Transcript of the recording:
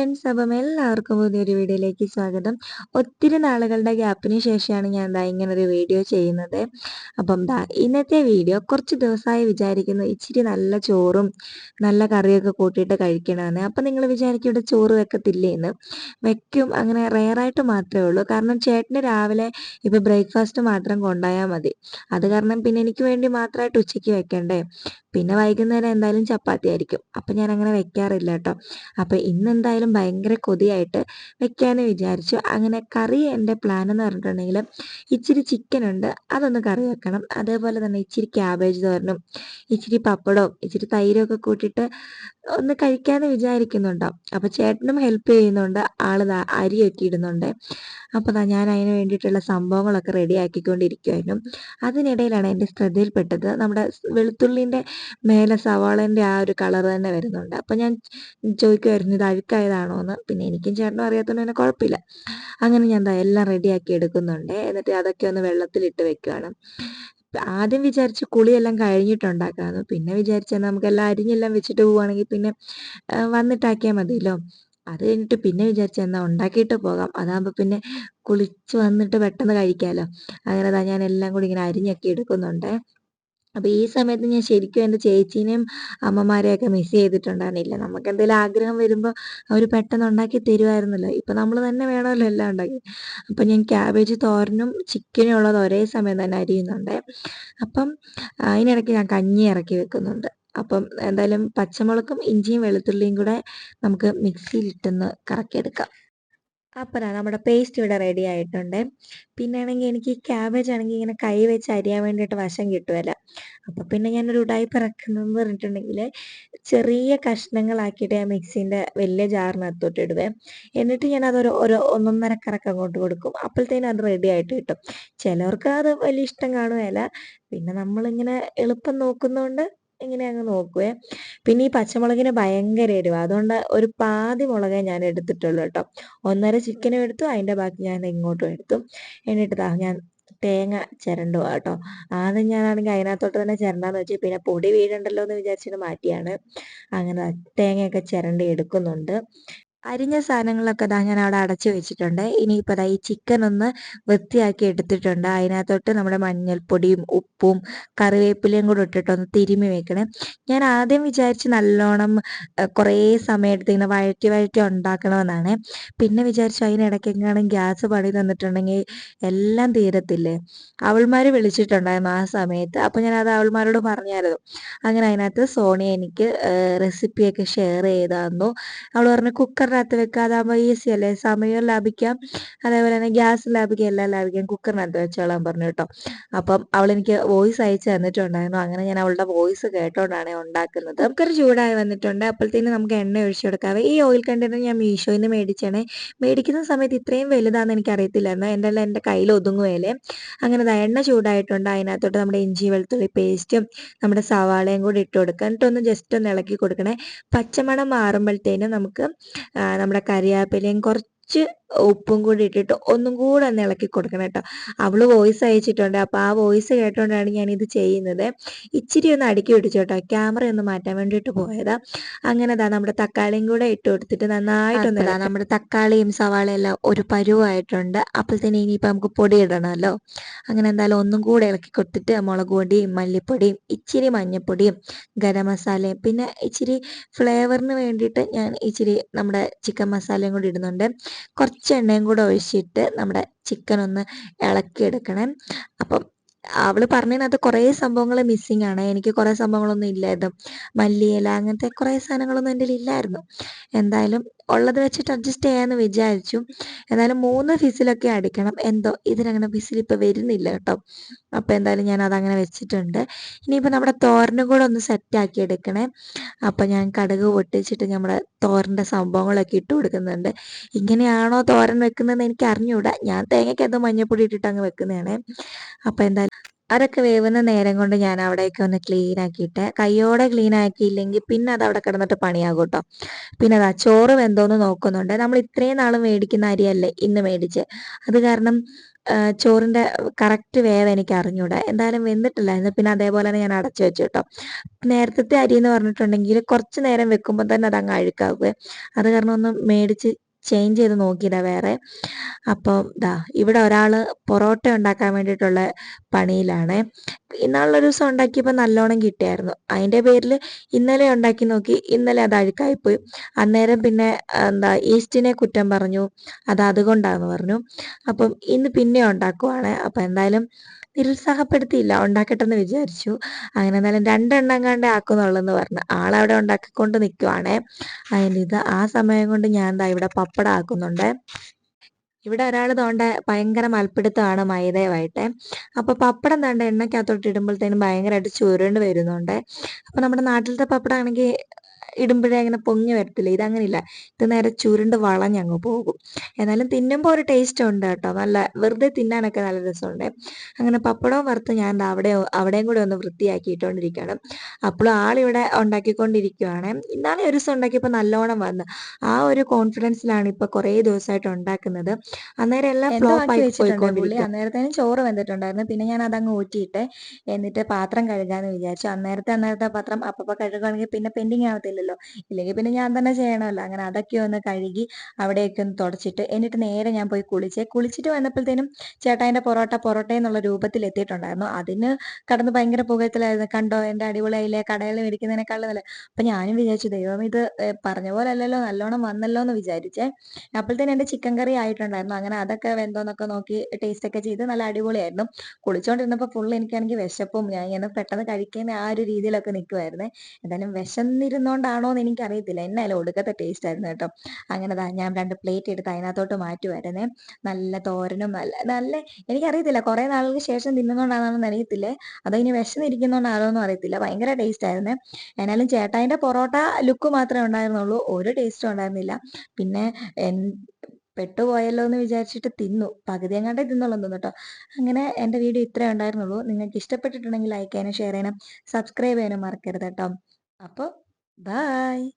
Friends അപ്പം എല്ലാവർക്കും പുതിയൊരു വീഡിയോയിലേക്ക് സ്വാഗതം. ഒത്തിരി നാളുകളുടെ ഗ്യാപ്പിന് ശേഷമാണ് ഞാൻ ദാ ഇങ്ങനൊരു വീഡിയോ ചെയ്യുന്നത്. അപ്പം ദാ ഇന്നത്തെ വീഡിയോ കുറച്ച് ദിവസമായി വിചാരിക്കുന്നു ഇച്ചിരി നല്ല ചോറും നല്ല കറിയൊക്കെ കൂട്ടിയിട്ട് കഴിക്കണമെന്ന് അപ്പം നിങ്ങൾ വിചാരിക്കും ഇവിടെ ചോറ് വെക്കത്തില്ലേ എന്ന് വെക്കും അങ്ങനെ റെയറായിട്ട് മാത്രമേ ഉള്ളൂ. കാരണം ചേട്ടന് രാവിലെ ഇപ്പോൾ ബ്രേക്ക്ഫാസ്റ്റ് മാത്രം കൊണ്ടുപോയാൽ മതി. അത് കാരണം പിന്നെ എനിക്ക് വേണ്ടി മാത്രമായിട്ട് ഉച്ചയ്ക്ക് വെക്കണ്ടേ. പിന്നെ വൈകുന്നേരം എന്തായാലും ചപ്പാത്തി ആയിരിക്കും. അപ്പം ഞാൻ അങ്ങനെ വെക്കാറില്ല കേട്ടോ. അപ്പം ഇന്ന് എന്തായാലും ഭയങ്കര കൊതിയായിട്ട് വെക്കാമെന്ന് വിചാരിച്ചു. അങ്ങനെ കറി എന്റെ പ്ലാൻ എന്ന് പറഞ്ഞിട്ടുണ്ടെങ്കിൽ ഇച്ചിരി ചിക്കൻ ഉണ്ട് അതൊന്ന് കറി വെക്കണം. അതേപോലെ തന്നെ ഇച്ചിരി ക്യാബേജ് തോരനും ഇച്ചിരി പപ്പടവും ഇച്ചിരി തൈരും ഒക്കെ കൂട്ടിയിട്ട് ഒന്ന് കഴിക്കാമെന്ന് വിചാരിക്കുന്നുണ്ടോ. അപ്പോൾ ചേട്ടനും ഹെൽപ്പ് ചെയ്യുന്നുണ്ട് ആൾ അരിയൊക്കെ ഇടുന്നുണ്ട്. അപ്പോൾ ഞാൻ അതിന് വേണ്ടിയിട്ടുള്ള സംഭവങ്ങളൊക്കെ റെഡി ആക്കിക്കൊണ്ടിരിക്കുമായിരുന്നു അതിനിടയിലാണ് എന്റെ ശ്രദ്ധയിൽപ്പെട്ടത് നമ്മുടെ വെളുത്തുള്ളിന്റെ മേലെ സവാളേന്റെ ആ ഒരു കളർ തന്നെ വരുന്നുണ്ട്. അപ്പോൾ ഞാൻ ചോദിക്കുമായിരുന്നു ഇത് അഴുക്കായതാണോ എന്ന് പിന്നെ എനിക്കും ചേട്ടനും അറിയാത്തതുകൊണ്ട് തന്നെ കുഴപ്പമില്ല അങ്ങനെ ഞാൻ എന്താ എല്ലാം റെഡിയാക്കി എടുക്കുന്നുണ്ട്. എന്നിട്ട് അതൊക്കെ ഒന്ന് വെള്ളത്തിലിട്ട് വെക്കുകയാണ് ആദ്യം വിചാരിച്ച് കുളിയെല്ലാം കഴിഞ്ഞിട്ടുണ്ടാക്കാമെന്ന് പിന്നെ വിചാരിച്ചാൽ നമുക്കെല്ലാം അരിഞ്ഞെല്ലാം വെച്ചിട്ട് പോവുകയാണെങ്കിൽ പിന്നെ വന്നിട്ടാക്കിയാൽ മതിയല്ലോ. അത് കഴിഞ്ഞിട്ട് പിന്നെ വിചാരിച്ചു എന്നാൽ ഉണ്ടാക്കിയിട്ട് പോകാം. അതാകുമ്പോൾ പിന്നെ കുളിച്ച് വന്നിട്ട് പെട്ടെന്ന് കഴിക്കാമല്ലോ അങ്ങനെ ഞാൻ എല്ലാം കൂടി ഇങ്ങനെ അരിഞ്ഞൊക്കെ എടുക്കുന്നുണ്ട്. അപ്പോൾ ഈ സമയത്ത് ഞാൻ ശരിക്കും എന്റെ ചേച്ചീനെയും അമ്മമാരെയൊക്കെ മിസ് ചെയ്തിട്ടുണ്ടായിരുന്നില്ല. നമുക്ക് എന്തെങ്കിലും ആഗ്രഹം വരുമ്പോൾ അവർ പെട്ടെന്ന് ഉണ്ടാക്കി തരുമായിരുന്നല്ലോ ഇപ്പം നമ്മൾ തന്നെ വേണമല്ലോ എല്ലാം ഉണ്ടാക്കി. അപ്പം ഞാൻ ക്യാബേജ് തോരനും ചിക്കനും ഉള്ളത് ഒരേ സമയം തന്നെ അരിയുന്നുണ്ട്. അപ്പം അതിനിടയ്ക്ക് ഞാൻ കഞ്ഞി ഇറക്കി വെക്കുന്നുണ്ട്. അപ്പം എന്തായാലും പച്ചമുളകും ഇഞ്ചിയും വെളുത്തുള്ളിയും കൂടെ നമുക്ക് മിക്സിയിലിട്ടൊന്ന് കറക്കിയെടുക്കാം. അപ്പോൾ നമ്മുടെ പേസ്റ്റ് ഇവിടെ റെഡി ആയിട്ടുണ്ട്. പിന്നെ ആണെങ്കിൽ എനിക്ക് ക്യാബേജ് ആണെങ്കിൽ ഇങ്ങനെ കൈ വെച്ച് അരിയാൻ വേണ്ടിയിട്ട് വശം കിട്ടുമല്ല അപ്പോൾ പിന്നെ ഞാനൊരു ഉടായ്പ ഇറക്കുന്നതെന്ന് പറഞ്ഞിട്ടുണ്ടെങ്കിൽ ചെറിയ കഷ്ണങ്ങളാക്കിയിട്ട് ഞാൻ മിക്സീന്റെ വലിയ ജാറിനകത്തോട്ട് ഇടുവേ. എന്നിട്ട് ഞാൻ അതൊരു ഒരു ഒന്നൊന്നര കറക്കം അങ്ങോട്ട് കൊടുക്കും. അപ്പോഴത്തേനും അത് റെഡി ആയിട്ട് കിട്ടും. ചിലവർക്ക് അത് വലിയ ഇഷ്ടം കാണുകയില്ല പിന്നെ നമ്മളിങ്ങനെ എളുപ്പം നോക്കുന്നതുകൊണ്ട് ഇങ്ങനെ അങ്ങ് നോക്കുവേ. പിന്നെ ഈ പച്ചമുളകിന് ഭയങ്കര എരിവ്. അതുകൊണ്ട് ഒരു പാതി മുളകേ ഞാൻ എടുത്തിട്ടുള്ളൂ കേട്ടോ. ഒന്നര ചിക്കനും എടുത്തു. അതിന്റെ ബാക്കി ഞാൻ ഇങ്ങോട്ടും എടുത്തു. എന്നിട്ട് ഞാൻ തേങ്ങ ചിരണ്ടുക കേട്ടോ. ആദ്യം ഞാനാണെങ്കിൽ അതിനകത്തോട്ട് തന്നെ ചിരണ്ടാന്ന് വെച്ച് പിന്നെ പൊടി വീഴണ്ടല്ലോ എന്ന് വിചാരിച്ചിട്ട് മാറ്റിയാണ്. അങ്ങനെ തേങ്ങയൊക്കെ ചിരണ്ടി എടുക്കുന്നുണ്ട്. അരിഞ്ഞ സാധനങ്ങളൊക്കെ ദാ ഞാൻ അവിടെ അടച്ചു വെച്ചിട്ടുണ്ട്. ഇനിയിപ്പോൾ ദാ ഈ ചിക്കൻ ഒന്ന് വൃത്തിയാക്കി എടുത്തിട്ടുണ്ട്. അതിനകത്തോട്ട് നമ്മുടെ മഞ്ഞൾപ്പൊടിയും ഉപ്പും കറിവേപ്പിലയും കൂടെ ഇട്ടിട്ടൊന്ന് തിരുമ്മി വെക്കണേ. ഞാൻ ആദ്യം വിചാരിച്ച് നല്ലോണം കുറേ സമയം എടുത്ത് ഇങ്ങനെ വഴറ്റി വഴറ്റി ഉണ്ടാക്കണമെന്നാണ്. പിന്നെ വിചാരിച്ചു അതിനിടയ്ക്കെങ്ങാനും ഗ്യാസ് പണി തന്നിട്ടുണ്ടെങ്കിൽ എല്ലാം തീരത്തില്ലേ? അവൾമാർ വിളിച്ചിട്ടുണ്ടായിരുന്നു ആ സമയത്ത്. അപ്പോൾ ഞാൻ അത് അവൾമാരോട് പറഞ്ഞായിരുന്നു. അങ്ങനെ അതിനകത്ത് സോണിയ എനിക്ക് റെസിപ്പിയൊക്കെ ഷെയർ ചെയ്ത് അവൾ പറഞ്ഞു കുക്കറിനകത്ത് വെക്കാതാകുമ്പോൾ ഈസി അല്ലേ? സമയം ലാഭിക്കാം. അതേപോലെ തന്നെ ഗ്യാസ് ലാഭിക്കാം എല്ലാം ലാഭിക്കാം. കുക്കറിനകത്ത് വെച്ചോളാൻ പറഞ്ഞു കേട്ടോ. അപ്പം അവൾ എനിക്ക് വോയിസ് അയച്ചു തന്നിട്ടുണ്ടായിരുന്നു. അങ്ങനെ ഞാൻ അവളുടെ വോയിസ് കേട്ടോണ്ടാണ് ഉണ്ടാക്കുന്നത്. കുക്കർ ചൂടായി വന്നിട്ടുണ്ട്. അപ്പോഴത്തേനും നമുക്ക് എണ്ണ ഒഴിച്ചു കൊടുക്കാവേ ഈ ഓയിൽ കണ്ടെയ്നർ ഞാൻ മീഷോയിൽ നിന്ന് മേടിച്ചാണേ മേടിക്കുന്ന സമയത്ത് ഇത്രയും വലുതാണെന്ന് എനിക്ക് അറിയത്തില്ലായിരുന്നു എന്റെ എല്ലാം എന്റെ കയ്യിൽ ഒതുങ്ങുകയല്ലേ അങ്ങനെ എണ്ണ ചൂടായിട്ടുണ്ട്. അതിനകത്തോട്ട് നമ്മുടെ ഇഞ്ചി വെളുത്തുള്ളി പേസ്റ്റും നമ്മുടെ സവാളയും കൂടി ഇട്ട് കൊടുക്കുക എന്നിട്ടൊന്ന് ജസ്റ്റ് ഒന്ന് ഇളക്കി കൊടുക്കണേ. പച്ചമണം മാറുമ്പോഴത്തേനും നമുക്ക് നമ്മുടെ കരിയാപ്പിലയും കുറച്ച് ഉപ്പും കൂടി ഇട്ടിട്ട് ഒന്നും കൂടെ ഒന്ന് ഇളക്കി കൊടുക്കണം കേട്ടോ. അവൾ വോയിസ് അയച്ചിട്ടുണ്ട്. അപ്പോൾ ആ വോയിസ് കേട്ടോണ്ടാണ് ഞാൻ ഇത് ചെയ്യുന്നത്. ഇച്ചിരി ഒന്ന് അടുക്കി പിടിച്ചു കേട്ടോ. ക്യാമറ ഒന്ന് മാറ്റാൻ വേണ്ടിയിട്ട് പോയതാ. അങ്ങനെ ദാ നമ്മുടെ തക്കാളിയും കൂടെ ഇട്ട് കൊടുത്തിട്ട് നന്നായിട്ടൊന്ന് ഇടാം നമ്മുടെ തക്കാളിയും സവാളയും എല്ലാം ഒരു പരുവായിട്ടുണ്ട്. അപ്പോഴത്തേന് ഇനിയിപ്പോൾ നമുക്ക് പൊടി ഇടണമല്ലോ അങ്ങനെ എന്തായാലും ഒന്നും കൂടെ ഇളക്കി കൊടുത്തിട്ട് മുളക് പൊടിയും മല്ലിപ്പൊടിയും ഇച്ചിരി മഞ്ഞൾപ്പൊടിയും ഗരം മസാലയും പിന്നെ ഇച്ചിരി ഫ്ലേവറിന് വേണ്ടിയിട്ട് ഞാൻ ഇച്ചിരി നമ്മുടെ ചിക്കൻ മസാലയും കൂടി ഇടുന്നുണ്ട്. കുറച്ച് എണ്ണയും കൂടെ ഒഴിച്ചിട്ട് നമ്മുടെ ചിക്കൻ ഒന്ന് ഇളക്കിയെടുക്കണേ. അപ്പം അവൾ പറഞ്ഞതിനകത്ത് കുറേ സംഭവങ്ങൾ മിസ്സിങ് ആണ്. എനിക്ക് കുറേ സംഭവങ്ങളൊന്നും ഇല്ലായിരുന്നു. മല്ലിയില അങ്ങനത്തെ കുറേ സാധനങ്ങളൊന്നും എന്റെ ഇല്ലായിരുന്നു. എന്തായാലും ഉള്ളത് വെച്ചിട്ട് അഡ്ജസ്റ്റ് ചെയ്യാമെന്ന് വിചാരിച്ചു. എന്നാലും മൂന്ന് ഫിസിലൊക്കെ അടിക്കണം. എന്തോ ഇതിനങ്ങനെ ഫിസിൽ ഇപ്പോൾ വരുന്നില്ല കേട്ടോ. അപ്പോൾ എന്തായാലും ഞാൻ അതങ്ങനെ വെച്ചിട്ടുണ്ട്. ഇനിയിപ്പോൾ നമ്മുടെ തോരനും കൂടെ ഒന്ന് സെറ്റാക്കി എടുക്കണേ. അപ്പോൾ ഞാൻ കടുക് പൊട്ടിച്ചിട്ട് നമ്മുടെ തോരന്റെ സംഭവങ്ങളൊക്കെ ഇട്ട് കൊടുക്കുന്നുണ്ട്. ഇങ്ങനെയാണോ തോരൻ വെക്കുന്നതെന്ന് എനിക്ക് അറിഞ്ഞൂടാ ഞാൻ തേങ്ങയ്ക്കകത്ത് മഞ്ഞപ്പൊടി ഇട്ടിട്ട് അങ്ങ് വെക്കുന്നതാണ്. അപ്പോൾ എന്തായാലും അതൊക്കെ വേവുന്ന നേരം കൊണ്ട് ഞാൻ അവിടെയൊക്കെ ഒന്ന് ക്ലീൻ ആക്കിയിട്ട് കയ്യോടെ ക്ലീൻ ആക്കിയില്ലെങ്കിൽ പിന്നെ അത് അവിടെ കിടന്നിട്ട് പണിയാകും കേട്ടോ പിന്നെ അതാ ചോറ് വെന്തോന്ന് നോക്കുന്നുണ്ട്. നമ്മൾ ഇത്രയും നാൾ മേടിക്കുന്ന അരിയല്ലേ ഇന്ന് മേടിച്ച്? അത് കാരണം ചോറിന്റെ കറക്റ്റ് വേവ് എനിക്ക് അറിഞ്ഞൂടാ. എന്തായാലും വെന്തിട്ടില്ലായിരുന്നു. പിന്നെ അതേപോലെ തന്നെ ഞാൻ അടച്ചു വെച്ചു കേട്ടോ നേരത്തെ അരി എന്ന് പറഞ്ഞിട്ടുണ്ടെങ്കിൽ കുറച്ച് നേരം വെക്കുമ്പോൾ തന്നെ അത് അങ്ങ് അഴുക്കാവുക അത് കാരണം ഒന്ന് മേടിച്ച് ചേഞ്ച് ചെയ്ത് നോക്കിയതാ വേറെ. അപ്പം ദാ ഇവിടെ ഒരാൾ പൊറോട്ട ഉണ്ടാക്കാൻ വേണ്ടിയിട്ടുള്ള പണിയിലാണ്. ഇന്നാളൊരു ദിവസം ഉണ്ടാക്കിയപ്പോൾ നല്ലോണം കിട്ടിയായിരുന്നു. അതിന്റെ പേരിൽ ഇന്നലെ ഉണ്ടാക്കി നോക്കി ഇന്നലെ അത് അഴുക്കായിപ്പോയി. അന്നേരം പിന്നെ എന്താ ഈസ്റ്റിനെ കുറ്റം പറഞ്ഞു. അത് അതുകൊണ്ടാണെന്ന് പറഞ്ഞു. അപ്പം ഇന്ന് പിന്നെ ഉണ്ടാക്കുവാണ്. അപ്പം എന്തായാലും നിരുത്സാഹപ്പെടുത്തിയില്ല ഉണ്ടാക്കട്ടെ എന്ന് വിചാരിച്ചു. അങ്ങനെ എന്നാലും രണ്ടെണ്ണം കണ്ടേ ആക്കുന്നുള്ളെന്ന് പറഞ്ഞു. ആളവിടെ ഉണ്ടാക്കിക്കൊണ്ട് നിൽക്കുവാണേ അതിന്റെ ഇത് ആ സമയം കൊണ്ട് ഞാൻ ദാ ഇവിടെ പപ്പടം ആക്കുന്നുണ്ട്. ഇവിടെ ഒരാൾ തോണ്ട ഭയങ്കര മൽപ്പിടുത്തമാണ് മൈദയുമായിട്ട് അപ്പോൾ പപ്പടം തണ്ട എണ്ണയ്ക്കകത്തോട്ട് ഇടുമ്പോഴത്തേനും ഭയങ്കരമായിട്ട് ചുരുണ്ട് വരുന്നുണ്ട്. അപ്പോൾ നമ്മുടെ നാട്ടിലത്തെ പപ്പടം ആണെങ്കിൽ ഇടുമ്പോഴേ അങ്ങനെ പൊങ്ങി വരത്തില്ല? ഇതങ്ങനെയില്ല ഇത് നേരെ ചുരുണ്ട് വളഞ്ഞങ്ങ് പോകും. എന്നാലും തിന്നുമ്പോൾ ഒരു ടേസ്റ്റ് ഉണ്ട് കേട്ടോ. നല്ല വെറുതെ തിന്നാനൊക്കെ നല്ല രസമുണ്ട്. അങ്ങനെ പപ്പടവും വറുത്ത് ഞാൻ അവിടെ അവിടെയും കൂടെ ഒന്ന് വൃത്തിയാക്കിയിട്ടുകൊണ്ടിരിക്കുകയാണ് അപ്പോഴും ആളിവിടെ ഉണ്ടാക്കിക്കൊണ്ടിരിക്കുകയാണ് ഇന്നാളെ ഒരു ദിവസം ഉണ്ടാക്കിയപ്പോൾ നല്ലോണം വന്ന്. ആ ഒരു കോൺഫിഡൻസിലാണ് ഇപ്പോൾ കുറേ ദിവസമായിട്ട് ഉണ്ടാക്കുന്നത് അന്നേരം എല്ലാം ഫ്ലോപ്പ് ആയി പോയിക്കൊണ്ടിരിക്കുക അന്നേരത്തേനും ചോറ് വെന്തിട്ടുണ്ടായിരുന്നു. പിന്നെ ഞാൻ അതങ്ങ് ഊറ്റിയിട്ട് എന്നിട്ട് പാത്രം കഴുകാന്ന് വിചാരിച്ചു. അന്നേരത്തെ അന്നേരത്തെ പാത്രം അപ്പപ്പോൾ കഴുകുകയാണെങ്കിൽ പിന്നെ പെൻഡിങ് ആവത്തില്ലല്ലോ. ഇല്ലെങ്കിൽ പിന്നെ ഞാൻ തന്നെ ചെയ്യണമല്ലോ. അങ്ങനെ അതൊക്കെ ഒന്ന് കഴുകി അവിടെയൊക്കെ ഒന്ന് തുടച്ചിട്ട് എന്നിട്ട് നേരെ ഞാൻ പോയി കുളിച്ചേ. കുളിച്ചിട്ട് വന്നപ്പോഴത്തേനും ചേട്ടായിന്റെ പൊറോട്ട പൊറോട്ട എന്നുള്ള രൂപത്തിൽ എത്തിയിട്ടുണ്ടായിരുന്നു. അതിന് കടന്ന് ഭയങ്കര പുകയത്തിലായിരുന്നു. കണ്ടോ? എന്റെ അടിപൊളിയായില്ലേ കടയിൽ മേടിക്കുന്നതിനേക്കാളും നല്ല അപ്പം ഞാനും വിചാരിച്ചു ദൈവം ഇത് പറഞ്ഞ പോലെ അല്ലല്ലോ. നല്ലോണം വന്നല്ലോ എന്ന് വിചാരിച്ചേ. അപ്പോഴത്തേനും എന്റെ ചിക്കൻ കറി ആയിട്ടുണ്ടായിരുന്നു. അങ്ങനെ അതൊക്കെ വെന്തോന്നൊക്കെ നോക്കി ടേസ്റ്റ് ഒക്കെ ചെയ്ത് നല്ല അടിപൊളിയായിരുന്നു. കുളിച്ചോണ്ടിരുന്നപ്പോൾ ഫുള്ള് എനിക്കാണെങ്കിൽ വിശപ്പും ഞാൻ ഇങ്ങനെ പെട്ടെന്ന് കഴിക്കുന്ന ആ ഒരു രീതിയിലൊക്കെ നിൽക്കുമായിരുന്നു എന്തായാലും വിശന്നിരുന്നോണ്ടാണോ എന്ന് എനിക്കറിയത്തില്ല എന്നായാലും ഒടുക്കത്തെ ടേസ്റ്റ് ആയിരുന്നു കേട്ടോ. അങ്ങനെ ഞാൻ രണ്ട് പ്ലേറ്റ് എടുത്ത് അതിനകത്തോട്ട് മാറ്റുമായിരുന്നേ നല്ല തോരനും നല്ല നല്ല എനിക്കറിയത്തില്ല. കുറെ നാളുകൾക്ക് ശേഷം തിന്നുന്നോണ്ടാണെന്ന് അറിയത്തില്ലേ. അതോ ഇനി വിശന്നിരിക്കുന്നോണ്ടാണോ എന്നും അറിയത്തില്ല. ഭയങ്കര ടേസ്റ്റ് ആയിരുന്നു. എന്നാലും ചേട്ടായിന്റെ പൊറോട്ട ലുക്ക് മാത്രമേ ഉണ്ടായിരുന്നുള്ളൂ. ഒരു ടേസ്റ്റും ഉണ്ടായിരുന്നില്ല. പിന്നെ പെട്ടുപോയല്ലോ എന്ന് വിചാരിച്ചിട്ട് തിന്നു. പകുതി അങ്ങാണ്ടേ തിന്നോളൂ കേട്ടോ അങ്ങനെ എന്റെ വീഡിയോ ഇത്രേ ഉണ്ടായിരുന്നുള്ളൂ. നിങ്ങൾക്ക് ഇഷ്ടപ്പെട്ടിട്ടുണ്ടെങ്കിൽ ലൈക്ക് ചെയ്യാനും ഷെയർ ചെയ്യാനും സബ്സ്ക്രൈബ് ചെയ്യാനും മറക്കരുത് കേട്ടോ അപ്പോൾ ബായ്